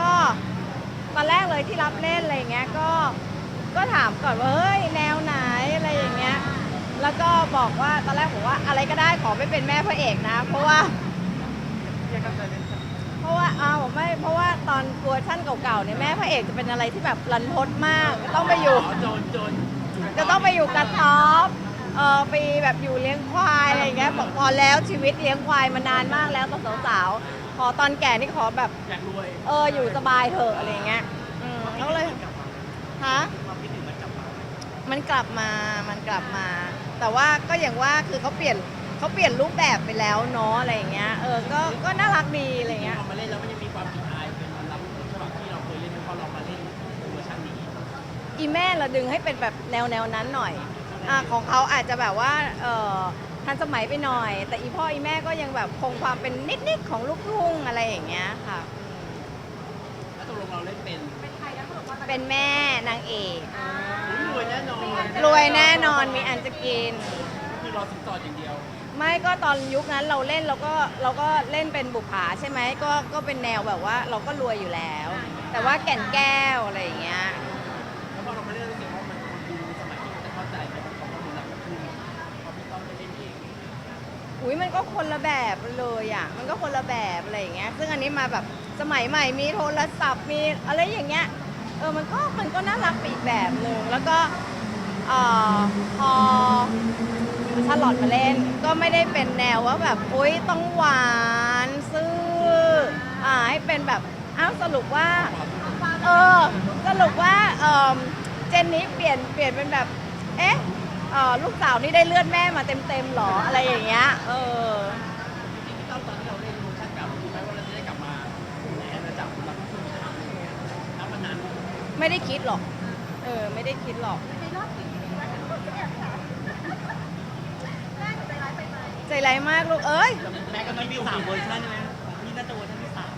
ก็ตอนแรกเลยที่รับเล่นอะไรอย่างเงี้ยก็ก็ถามก่อนว่าเฮ้ยแนวไหนอะไรอย่างเงี้ย แล้วก็บอกว่าตอนแรกผมว่าอะไรก็ได้ขอไม่เป็นแม่พระเอกนะ เพราะว่าเพราะว่าอ้าวไม่เพราะว่าตอนเวอร์ชั่นเก่าๆเนี่ยแม่พระเอกจะเป็นอะไรที่แบบรันทดมากต้องไปอยู่จนจนจะต้องไปอยู่กระท็อปเออไปแบบอยู่เลี้ยงควายอะไรอย่างเงี้ยบอกพอแล้วชีวิตเลี้ยงควายมานานมากแล้วตอนสาวๆ ขอตอนแก่นี่ขอแบบอยากรวยเอออยู่สบายเถอะอะไรอย่างเงี้ยอืมแล้วก็เลยฮะความคิดถึงมันกลับมามันกลับมามันกลับมา แต่ว่าก็อย่างว่าคือเขาเปลี่ยนเขาเปลี่ยนรูปแบบไปแล้วเนาะอะไรอย่างเงี้ยเออก็ก็น่ารักดีอะไรอย่างเงี้ยพอมาเล่นแล้วมันยังมีความผิดอายเป็นมันรับฉบับที่เราเคยเล่นพอเรามาเล่นเวอร์ชันนี้อีแม่เราดึงให้เป็นแบบแนวแนวนั้นหน่อยอ่าของเขาอาจจะแบบว่าเออ ทันสมัยไปหน่อย แต่อีพ่ออีแม่ก็ยังแบบคงความเป็นนิดๆของลูกทุ่งอะไรอย่างเงี้ยค่ะ แล้วตกลงเราเล่นเป็นเป็นใครแล้วเขาบอกว่าเป็นแม่นางเอกอุ๊ยรวยแน่นอนรวยแน่นอนมีอันจะกิน คือรอสินสอดอย่างเดียว ไม่ก็ตอนยุคนั้นเราเล่นเราก็เราก็เล่นเป็นบุปผาใช่ไหมก็ก็เป็นแนวแบบว่าเราก็รวยอยู่แล้ว แต่ว่าแก่นแก้วอะไรอย่างเงี้ย อุ้ยมันก็คนละแบบเลยอะ มันก็คนละแบบอะไรอย่างเงี้ย ซึ่งอันนี้มาแบบสมัยใหม่มีโทรศัพท์มีอะไรอย่างเงี้ย เออ มันก็มันก็น่ารักไปอีกแบบหนึ่งแล้วก็เออพอชาลอตมาเล่น ก็ไม่ได้เป็นแนวว่าแบบอุ้ยต้องหวานซื่ออ่าให้เป็นแบบอ้าวสรุปว่า เออ สรุปว่าเออเจนนี้เปลี่ยนเปลี่ยนเป็นแบบ เอ๊ะ เอ่อลูกสาวนี่ได้เลือดแม่มาเต็มๆหรออะไรอย่างเงี้ยเออจริงๆพี่ต้อมตอนที่เราเล่นเวอร์ชันเก่าคิดไหมว่าเราจะได้กลับมาในระดับรับทุนณวันนั้นไม่ได้คิดหรอกเออไม่ได้คิดหรอก ในรอบกี่ปีแล้วถึงคนจะแอบถามแม่กับใจร้ายไปไหมใจร้ายมากลูกเอ้ย แม้ก็ไม่มีสามเวอร์ชันใช่ไหมของพี่น่าจะเวอร์ชันที่สาม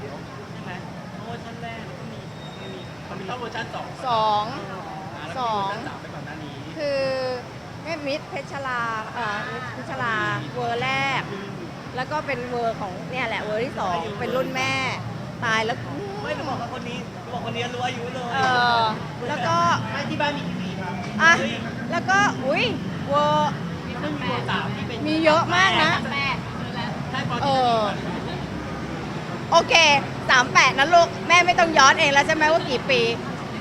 ใช่ไหมเพราะเวอร์ชันแรกก็มีไม่มีมันมีต้องเวอร์ชันสองสอง อ่าแล้วก็มีเวอร์ชันสามไปก่อนหน้านี้ คือ แม่มิตรเพชรลาเอ่อมิตรเพชรลาเวอร์แรก แล้วก็เป็นเวอร์ของเนี่ยแหละเวอร์ที่สองเป็นรุ่นแม่ ตายแล้วไม่ต้องบอกว่าคนนี้บอกคนนี้รู้อายุเลยเออแล้วก็ไม่ที่บ้านมีกี่ปีครับอะแล้วก็อุ้ยเวอร์มีเพิ่งมีเวอร์สามที่เป็นมีเยอะมากนะแม่ใช่ปอเอที่อโอเคสามแปดนะลูก แม่ไม่ต้องย้อนเองแล้วใช่ไหมว่ากี่ปี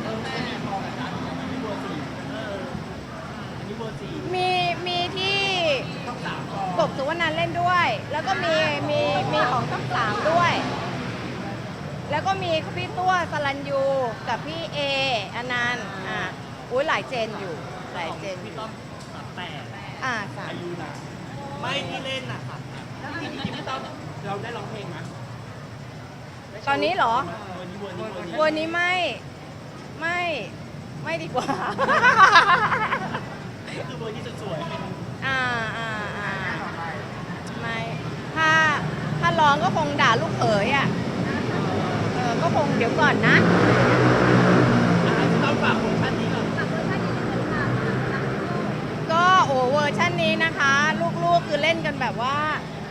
เออไม่มีพอกับนั้นมีเวอร์สี่เอออันนี้เวอร์สี่ มีมีที่ ต้องสามพ ก อบ สุวรรณเล่นด้วย แล้วก็มีมีมีข องช่องสามด้วย แล้วก็มีพี่ตัวสลันยูกับพี่เออนันต์อ่าอุ้ยหลายเจนอยู่หลายเจนอพี่ยู่ต้อมสามแปดอ่าสามอายุนะไม่ที่เล่นน่ะค่ะแล้วจริงๆพี่ต้อมเราได้ร้องเพลงไหมตอนนี้เหรอเวอร์นี้เวอร์นี้เวอร์นี้วันนี้ไม่ไม่ไม่ดีกว่าก็คือเวอร์ที่สวยๆเป็นอ่าอ่าอ่าไม่ถ้า ถ้าร้องก็คงด่าลูกเขยอะเออก็คงเดี๋ยวก่อนนะอะพี่ต้อมฝากเวอร์ชันนี้ก่อนกับเวอร์ชันนี้ที่เป็นข่าวนะก็โอ้เวอร์ชันนี้นะคะ ลูกๆคือเล่นกันแบบว่า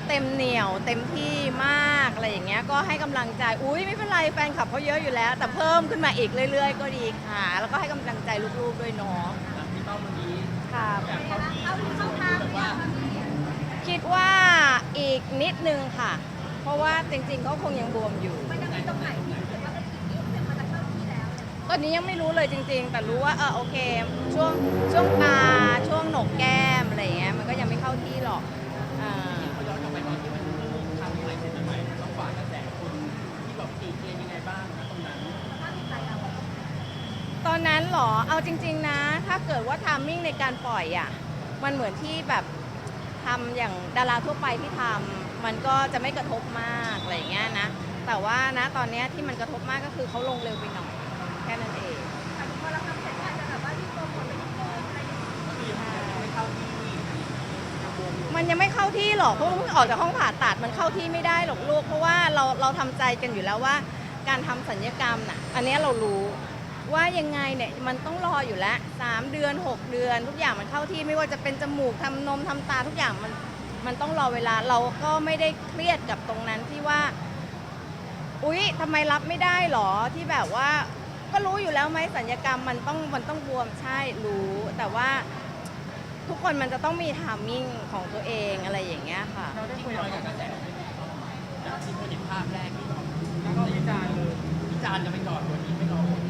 เต็มเหนียวเต็มที่มากอะไรอย่างเงี้ยก็ให้กำลังใจอุ้ยไม่เป็นไรแฟนคลับเขาเยอะอยู่แล้ว แต่เพิ่มขึ้นมาอีกเรื่อย ๆ ก็ดีค่ะ แล้วก็ให้กำลังใจลูกๆด้วยเนาะอะพี่ต้อมวันนี้ค่ะ อยากเข้าที่เข้าสเข้าวยทางๆแบบเนี่ว่ายคิดว่าอีกนิดนึงค่ะ เพราะว่าจริงๆเขาคงยังบวมอยู่ มันยังมีตรงไหนที่รู้สึกว่าเอออีกนิดนึงมันจะเข้าที่แล้วเนี่ยตอนนี้ยังไม่รู้เลยจริง ๆ แต่รู้ว่าเออโอเค ช่วงช่วงตาช่วงโหนกแก้มอะไรอย่างเงี้ยมันก็ยังไม่เข้าที่หรอกอ่า พอย้อนกลับไปตอนที่มันเพิ่งทำใหม่เสร็จใหม่ๆต้องฝากกระแสคนที่แบบตีเกมยังไงบ้างนะตรงนั้น สภาพจิตใจเราตอนนั้นเหรอ เอาจริง ๆ นะ ถ้าเกิดว่าทามมิ่งในการปล่อยอะ มันเหมือนที่แบบทำอย่างดาราทั่วไปที่ทำ มันก็จะไม่กระทบมากอะไรอย่างเงี้ยนะ แต่ว่านะตอนเนี้ยที่มันกระทบมากก็คือเขาลงเร็วไปหน่อยแค่นั้นเองแต่พอเราทำเสร็จก็อาจจะแบบว่ารีบโปรโมทไปนิดนึงอะไรอย่างเงี้ยก็คือยังไม่เข้าที่ยังบวมอยู่มันยังไม่เข้าที่หรอกเพราะว่าเพิ่งออกจากห้องผ่าตัดมันเข้าที่ไม่ได้หรอกลูกเพราะว่าเราเราทำใจกันอยู่แล้วว่า การทำสัญญกรรมน่ะ อันเนี้ยเรารู้ ว่ายังไงเนี่ยมันต้องรออยู่แล้วสามเดือน6เดือน ทุกอย่างมันเข้าที่ไม่ว่าจะเป็นจมูกทำนมทำตาทุกอย่างมัน มันต้องรอเวลาเราก็ไม่ได้เครียดกับตรงนั้นที่ว่า อุ๊ยทำไมรับไม่ได้หรอที่แบบว่า ก็รู้อยู่แล้วไหมสัญญกรรมมันต้องมันต้องบวมใช่รู้ แต่ว่าทุกคนมันจะต้องมีทามมิ่งของตัวเองอะไรอย่างเงี้ยค่ะ เราได้คุยกับกระแสจากที่คนเห็นภาพแรกที่แล้วก็วิจารณ์เลยวิจารณ์กันไปก่อนวันนี้ไม่รอผล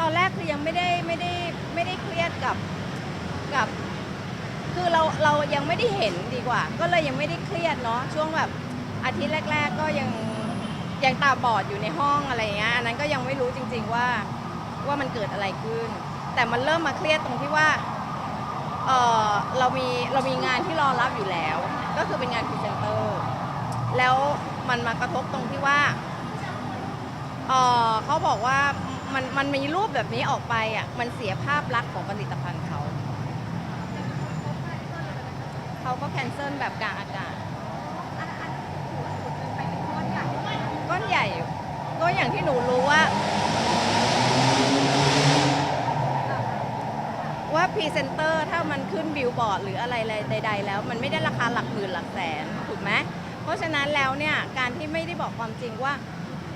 ตอนแรกคือยังไม่ได้ไม่ได้ไม่ได้เครียดกับกับ คือเราเรายังไม่ได้เห็นดีกว่า ก็เลยยังไม่ได้เครียดเนาะช่วงแบบอาทิตย์แรก ๆ ก็ยังยังตาบอดอยู่ในห้องอะไรเงี้ยอันนั้นก็ยังไม่รู้จริง ๆว่าว่ามันเกิดอะไรขึ้น แต่มันเริ่มมาเครียดตรงที่ว่าเออเรามีเรามีงานที่รอรับอยู่แล้ว ก็คือเป็นงานพรีเซนเตอร์แล้วมันมากระทบตรงที่ว่าเอ่อเขาบอกว่ามันมันมีรูปแบบนี้ออกไปอะมันเสียภาพลักษณ์ของผลิตภัณฑ์เขา เขาก็แคนเซิลแบบกลางอากาศอันอันหัวสุดไปเป็นก้อนใหญ่ก้อนใหญ่อยู่ก็อย่างที่หนูรู้ว่า ว่าพรีเซนเตอร์ถ้ามันขึ้นบิลบอร์ดหรืออะไรใด ๆ แล้ว มันไม่ได้ราคาหลักหมื่นหลักแสนถูกไหมเพราะฉะนั้นแล้วเนี่ยการที่ไม่ได้บอกความจริงว่า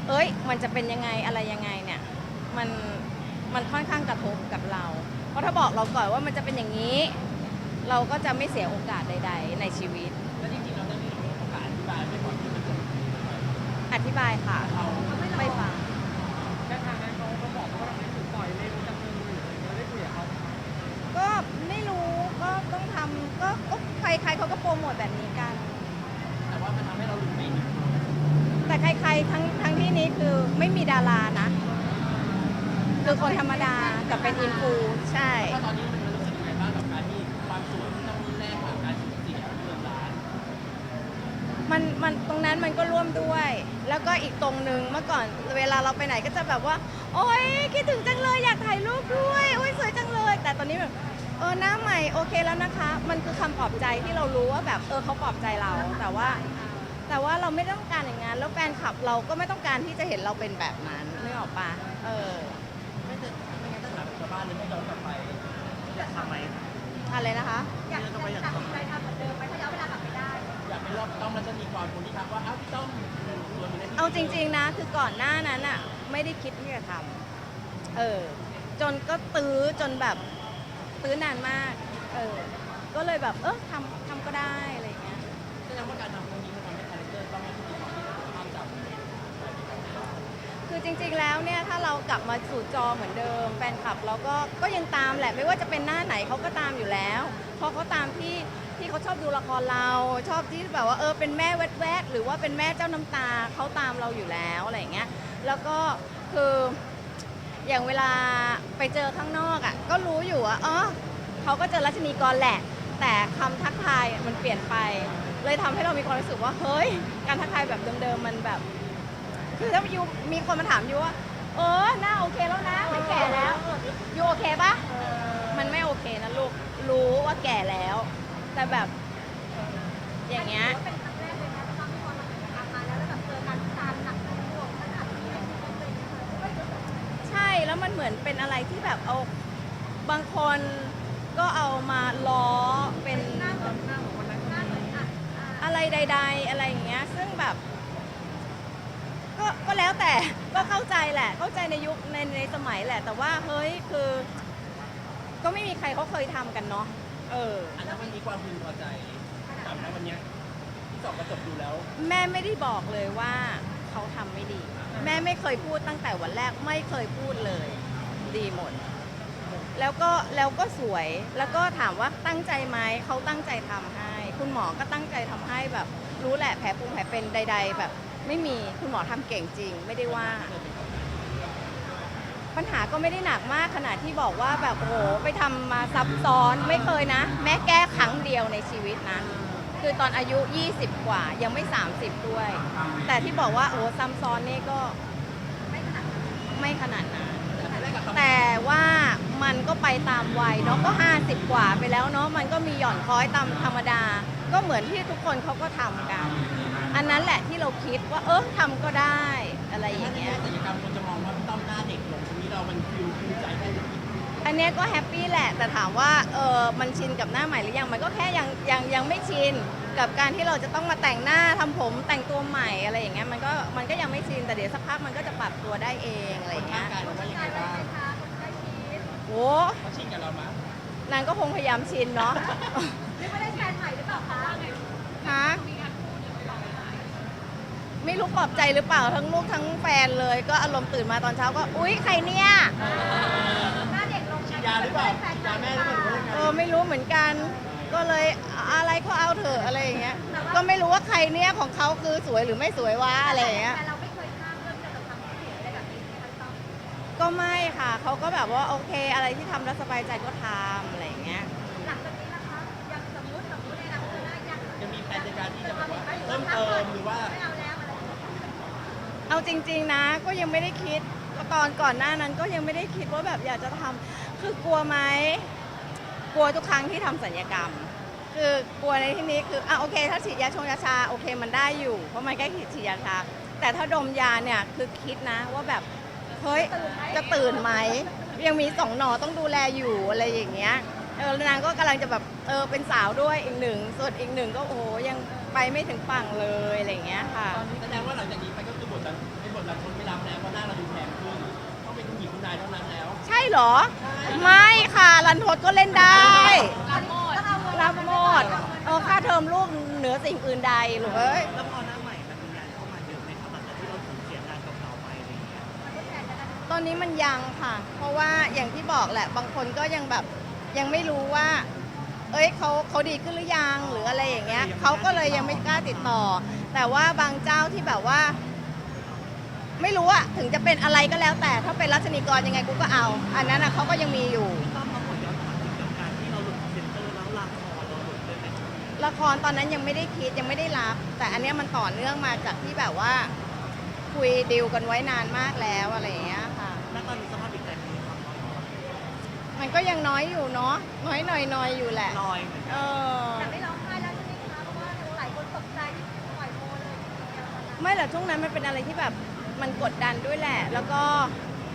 เอ้ย มันจะเป็นยังไงอะไรยังไงเนี่ยมันมันค่อนข้างกระทบกับเรา เพราะถ้าบอกเราก่อนว่ามันจะเป็นอย่างนี้ เราก็จะไม่เสียโอกาสใด ๆ ในชีวิต แล้วจริงๆเราได้มีโอกาสอธิบายไปก่อนที่มันจะอธิบายค่ะเอาไม่ฟังแค่ทางนั้นเขาเขาบอกว่าเราไม่ถูกปล่อยเร็วจังเลยเราได้คุยกับเขาก็ไม่รู้ก็ต้องทำก็ก็ใครๆเขาก็โปรโมทแบบนี้กัน แต่ว่ามันทำให้เราหลุดไม่หนีแต่ใครๆทั้งทั้งที่นี้คือไม่มีดารานะ คือคนธรรมดากับเป็นอินฟูใช่ ถ้าตอนนี้ มันมันตรงนั้นมันก็ร่วมด้วย แล้วก็อีกตรงหนึ่งเมื่อก่อนเวลาเราไปไหนก็จะแบบว่า โอ๊ยคิดถึงจังเลยอยากถ่ายรูปด้วยโอ๊ยสวยจังเลย แต่ตอนนี้แบบเออหน้าใหม่โอเคแล้วนะคะ มันคือคำปลอบใจที่เรารู้ว่าแบบเออเขาปลอบใจเรา แต่ว่า แต่ว่าเราไม่ต้องการอย่างนั้นแล้วแฟนคลับเราก็ไม่ต้องการที่จะเห็นเราเป็นแบบนั้นนึกออกปะเออไม่แต่ไม่งั้นถ้าถามชาวบ้านเลยไม่ย้อนกลับไปจะทำไหมอะไรนะคะอยากจะตัดสินใจทำเหมือนเดิมไรอบต้องมันจะมีความคนที่ทักว่าอ้าวพี่ต้องรวยไปได้ที่เอาจริง ๆ นะ คือก่อนหน้านั้นอะ ไม่ได้คิดที่จะทำเออ จนก็ตื้อจนแบบตื้อนานมาก เออ ก็เลยแบบเออทำทำก็ได้อะไรอย่างเงี้ย แสดงว่าการทำตรงนี้มันทำให้คาแรคเตอร์ต้องไม่มีความที่ภาพจำคือจริงๆ แล้วเนี่ยถ้าเรากลับมาสู่จอเหมือนเดิม แฟนคลับเราก็ก็ยังตามแหละไม่ว่าจะเป็นหน้าไหนเขาก็ตามอยู่แล้วเพราะเขาตามที่ ที่เขาชอบดูละครเรา ชอบที่แบบว่าเออเป็นแม่แวดแวดหรือว่าเป็นแม่เจ้าน้ำตาเขาตามเราอยู่แล้วอะไรอย่างเงี้ยแล้วก็คืออย่างเวลาไปเจอข้างนอกอะก็รู้อยู่ว่าอ๋อเขาก็เจอรัชนีกรแหละ แต่คำทักทายมันเปลี่ยนไป เลยทำให้เรามีความรู้สึกว่าเฮ้ย การทักทายแบบเดิมๆมันแบบ คือถ้ายูมีคนมาถามยูว่าเออหน้าโอเคแล้วนะไม่แก่แล้วยูโอเคปะมันไม่โอเคนะลูกรู้ว่าแก่แล้ว แต่แบบอย่างเงี้ย เป็นครั้งแรกเลยนะที่พอทำกิจกรรมมาแล้วแล้วแบบเจอการวิจารณ์หนักหน่วงขนาดนี้เลยนะคะใช่แล้วมันเหมือนเป็นอะไรที่แบบเอาบางคนก็เอามาล้อเป็นอนหน้าเหมือนคนนั้นหน้าเหมือนอะอะอะไรใด ๆ อะไรอย่างเงี้ย ซึ่งแบบก็ก็แล้วแต่ ก็เข้าใจแหละ เข้าใจในยุคในในสมัยแหละ แต่ว่าเฮ้ยคือ ก็ไม่มีใครเขาเคยทำกันเนาะ เออ อันนั้นมันมีความพึงพอใจตามนะวันเนี้ยที่สอบกระจกดูแล้ว แม่ไม่ได้บอกเลยว่าเขาทำไม่ดี แม่ไม่เคยพูดตั้งแต่วันแรกไม่เคยพูดเลย ดีหมด แล้วก็แล้วก็สวยแล้วก็ถามว่าตั้งใจไหมเขาตั้งใจทำให้ คุณหมอก็ตั้งใจทำให้แบบ รู้แหละแผลปุงแผลเป็นใด ๆ แบบ ไม่มีคุณหมอทำเก่งจริง ไม่ได้ว่า ปัญหาก็ไม่ได้หนักมากขนาดที่บอกว่าแบบโอ้โหไปทำมาซับซ้อนไม่เคยนะ แม้แก้ครั้งเดียวในชีวิตนะ คือตอนอายุ 20 กว่ายังไม่ 30 ด้วย แต่ที่บอกว่าโอ้ซ้ำซ้อนนี่ก็ไม่ขนาดนั้นไม่ขนาดนั้นแต่ว่ามันก็ไปตามวัยเนาะก็ 50 กว่าไปแล้วเนาะมันก็มีหย่อนคล้อยตามธรรมดา ก็เหมือนที่ทุกคนเขาก็ทำกัน อันนั้นแหละที่เราคิดว่าเออทำก็ได้อะไรอย่างเงี้ยศัลยกรรมคนจะมองว่าพี่ต้อมหน้าเด็ก ลงตรงนี้เรามันนเนี้ยก็แฮปปี้แหละ แต่ถามว่าเออมันชินกับหน้าใหม่หรือยังมันก็แค่ยังยังยังไม่ชินกับการที่เราจะต้องมาแต่งหน้าทำผมแต่งตัวใหม่อะไรอย่างเงี้ยมันก็มันก็ยังไม่ชินแต่เดี๋ยวสักพักมันก็จะปรับตัวได้เองอะไรอย่างเงี้ยกายเราว่ายังไงบ้างโอ้เขาชินกับเราไหมนางก็คงพยายามชินเนาะนี่ไม่ได้แฟนใหม่หรือเปล่าคะฮะ ไม่รู้ปลอบใจหรือเปล่าทั้งลูกทั้งแฟนเลย ก็อารมณ์ตื่นมาตอนเช้าก็อุ๊ยใครเนี่ยหน้าเด็กลงฉีดยาหรือเปล่าฉีดยาแม่หรือเปล่าหรือว่ายังไง เออไม่รู้เหมือนกัน ก็เลยอะไรก็เอาเถอะอะไรอย่างเงี้ยก็ไม่รู้ว่าใครเนี่ยของเขาคือสวยหรือไม่สวยวะอะไรอย่างเงี้ย แต่เราไม่เคยห้ามเรื่องจะทำเสียอะไรแบบนี้ใช่ไหมคะต้อง ก็ไม่ค่ะ เขาก็แบบว่าโอเค อะไรที่ทำแล้วสบายใจก็ทำอะไร เอาจริง ๆ นะ ก็ยังไม่ได้คิดตอนก่อนหน้านั้นก็ยังไม่ได้คิดว่าแบบอยากจะทำคือกลัวไหมกลัวทุกครั้งที่ทำสัญญกรรม คือกลัวในที่นี้คืออะโอเค ถ้าฉีดยาชงยาชาโอเคมันได้อยู่ เพราะมันใกล้ฉีดยาชา แต่ถ้าดมยาเนี่ยคือคิดนะว่าแบบเฮ้ยจะตื่นไหมยังมีสองหนอต้องดูแลอยู่อะไรอย่างเงี้ยเออนางก็กำลังจะแบบเออเป็นสาวด้วยอีกหนึ่งส่วนอีกหนึ่งก็โอ้โหยังไปไม่ถึงฝั่งเลยอะไรอย่างเงี้ยค่ะ แสดงว่าหลังจากนี้ไปก็ ทนั้นเป็นบทนั้นคนไม่รับแล้วเพราะหน้าเราดูแพงขึ้นต้องเป็นคุณหญิงคุณนายเท่านั้นแล้วใช่เหรอ ไม่ค่ะรันทดก็เล่นได้รับหมดต้องเอาเงินรับหมดเออค่าเทอมลูกเหนือสิ่งอื่นใดลูกเอ้ยแล้วพอหน้าใหม่มันมีงานเข้ามาเยอะไหมครับหลังจากที่เราสูญเสียงานเก่าๆไปอะไรอย่างเงี้ยตอนนี้มันยังค่ะ เพราะว่าอย่างที่บอกแหละ บางคนก็ยังแบบยังไม่รู้ว่า เอ้ยเขาเขาดีขึ้นหรือยังหรืออะไรอย่างเงี้ยเขาก็เลยยังไม่กล้าติดต่อ แต่ว่าบางเจ้าที่แบบว่า ไม่รู้อะถึงจะเป็นอะไรก็แล้วแต่ถ้าเป็นรัชนีกรยังไงกูก็เอา อันนั้นอะเขาก็ยังมีอยู่พี่ต้อมมาขอย้อนถามถึงกับการที่เราหลุดเซ็นเตอร์แล้วละครเราหลุดเลยไหมละครตอนนั้นยังไม่ได้คิดยังไม่ได้รับ แต่อันเนี้ยมันต่อเนื่องมาจากที่แบบว่า คุยดีลกันไว้นานมากแล้วอะไรอย่างเงี้ยค่ะ ณตอนนี้สภาพจิตใจเป็นยังไงครับมันก็ยังน้อยอยู่เนาะน้อยหน่อยน้อยอยู่แหละลอยเหมือนเอกันอแต่ไม่ร้องไห้แล้วใช่ไหมคะ เพราะว่าหลายคนตกใจที่ปล่อยโมเลยทีเดียวตอนนั้นไม่แต่ช่วงนั้นมันเป็นอะไรที่แบบ มันกดดันด้วยแหละ แล้วก็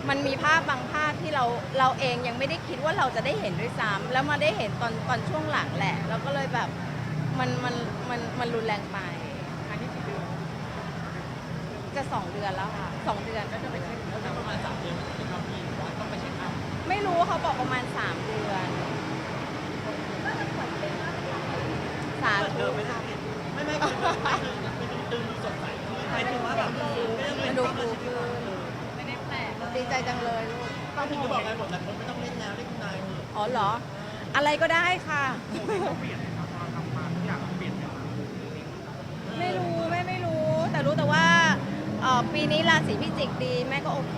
มันมีภาพบางภาพที่เราเราเองยังไม่ได้คิดว่าเราจะได้เห็นด้วยซ้ำแล้วมาได้เห็นตอนตอนช่วงหลังแหละ แล้วก็เลยแบบมันมันมันมันรุนแรงไปจะสองเดือนแล้วค่ะสองเดือนก็จะไปเช็คแล้วประมาณสามเดือนมันจะเป็นรอบที่หรือว่าต้องไปเช็คอัพไม่รู้เขาบอกประมาณ3เดือนก็จะปวดเป็นว่าเป็นยังไงสาเปิดธุเดิมไม่ได้ไม่ไม่คือไม่คือไม่ดูตึงดูสดใส ดูรอบดูชีวิตขึ้นไม่ได้แปลกดีใจจังเลยลูกต้องถึงจะบอกไงบทนั้นคนไม่ต้องเล่นแล้วเล่นคุณนายเถอะอ๋อเหรอ อะไรก็ได้ค่ะ ไม่รู้แม่ไม่รู้ แต่รู้แต่ว่าเอ่อปีนี้ราศีพิจิกดีแม่ก็โอเค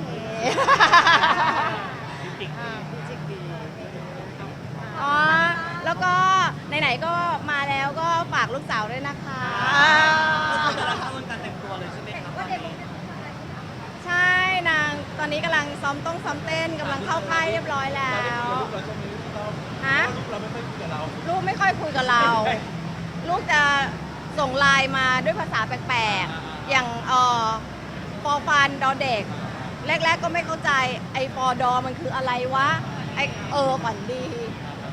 จริงอ่าพิจิกดีอ๋อแล้วก็ไหนๆก็มาแล้วก็ฝากลูกสาวด้วยนะคะก็คือจะรับเข้า อนนี้กำลังซ้อมต้องซ้อมเต้นกำลังเข้าค่ายเรียบร้อยแล้วลูกเราช่วงนี้เราฮะลูกเราไม่ค่อยคุยกับเราลูกไม่ค่อยคุยกับเรา ลูกจะส่งไลน์มาด้วยภาษาแปลกๆ อย่างเอ่อปอฟันดอเด็ก แรกๆก็ไม่เข้าใจไอ้ปอดอมันคืออะไรวะไอ้เออฝันดี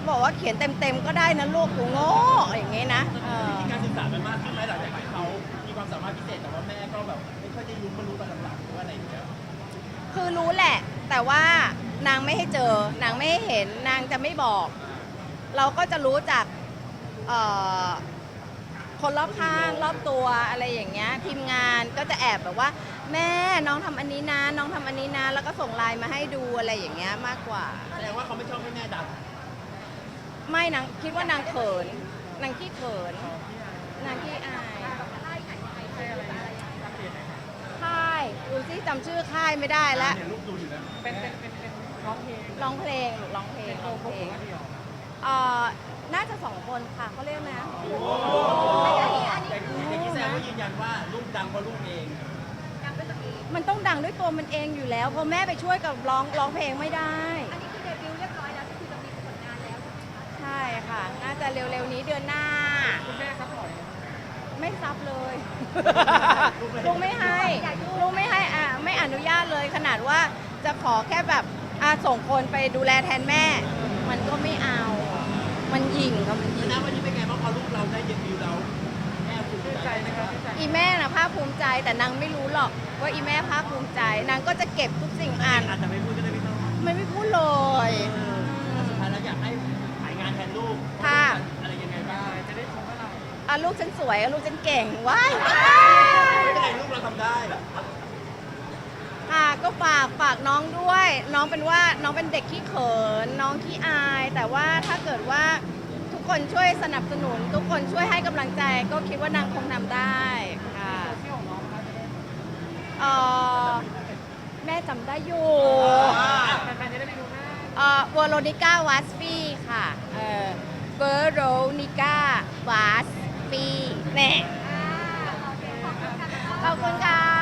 บอกว่าเขียนเต็มๆก็ได้นะลูกกูโง่อย่างงี้นะเออมีการศึกษามันมากขึ้นไหมหลังจากที่เขามีความสามารถพิเศษแต่ว่า คือรู้แหละ แต่ว่านางไม่ให้เจอ นางไม่ให้เห็น นางจะไม่บอก เราก็จะรู้จากเอ่อคนรอบข้างรอบตัวอะไรอย่างเงี้ย ทีมงานก็จะแอบแบบว่า แม่น้องทำอันนี้นะ น้องทำอันนี้นะ แล้วก็ส่งไลน์มาให้ดูอะไรอย่างเงี้ยมากกว่า แสดงว่าเขาไม่ชอบให้แม่ดังไม่นางคิดว่านางเขิน นางขี้เขิน นางขี้อาย ไล่ไหนยังไงใครอะไรยังไง ค่าย ดูสิจำชื่อค่ายไม่ได้แล้วเนี่ยลูกดูอยู่นะเป็นเป็นเป็นเป็นร้องเพลงร้องเพลงลูกร้องเพลงเป็นโชร้องว์พเพวกลหังวเดียวเอ่อน่าจะสองคนค่ะเขาเรียกนะแต่อย่างที่แซวก็ยืนยันว่าลูกดังเพราะลูกเองยังเป็นตัวเองมันต้องดังด้วยตัวมันเองอยู่แล้วเพราะแม่ไปช่วยกับร้องร้องเพลงไม่ได้ อันนี้คือเดบิวต์เรียบร้อยแล้วก็คือจะมีผลงานแล้วใช่ไหมคะใช่ค่ะ น่าจะเร็วๆนี้เดือนหน้า คุณแม่ซัพพอร์ตไม่ซับเลยลุงไม่ให้ลุงไม่ให้อะ ว่าจะขอแค่แบบอะส่งคนไปดูแลแทนแม่ มันก็ไม่เอา มันหยิ่งค่ะมันหยิ่งนะวันนี้เป็นไงบ้างพอลูกเราได้เดบิวต์แล้วแม่ภูมิชื่นใจใจไหไหมมคครัรับบชื่นใจอีแม่น่ะภาคภูมิใจแต่นางไม่รู้หรอกว่าอีแม่ภาคภูมิใจนางก็จะเก็บทุกสิ่งอ่านอาจจะไม่พูดก็ได้ไม่ต้องมันไม่พูดเลยสุดท้ายแล้วอยากให้ขายงานแทนลูกค่ะ อะไรยังไงบ้างจะได้ชมเมื่อไหร่อะลูกฉันสวยอะลูกฉันเก่งว้าย ไม่เป็นไรลูกเราทำได้ค่ะ ก็ฝากฝากน้องด้วย น้องเป็นว่าน้องเป็นเด็กขี้เขิน น้องขี้อาย แต่ว่าถ้าเกิดว่าทุกคนช่วยสนับสนุน ทุกคนช่วยให้กำลังใจ ก็คิดว่านางคงทำได้ค่ะเชียลของน้องครับเอ่อแม่จำได้อยู่แฟนๆจะได้ไปดูหน้าเอ่อเวโรนิก้าวาสฟีค่ะเอ่อเวโรนิก้าวาสฟีแน่ขอบคุณค่ะ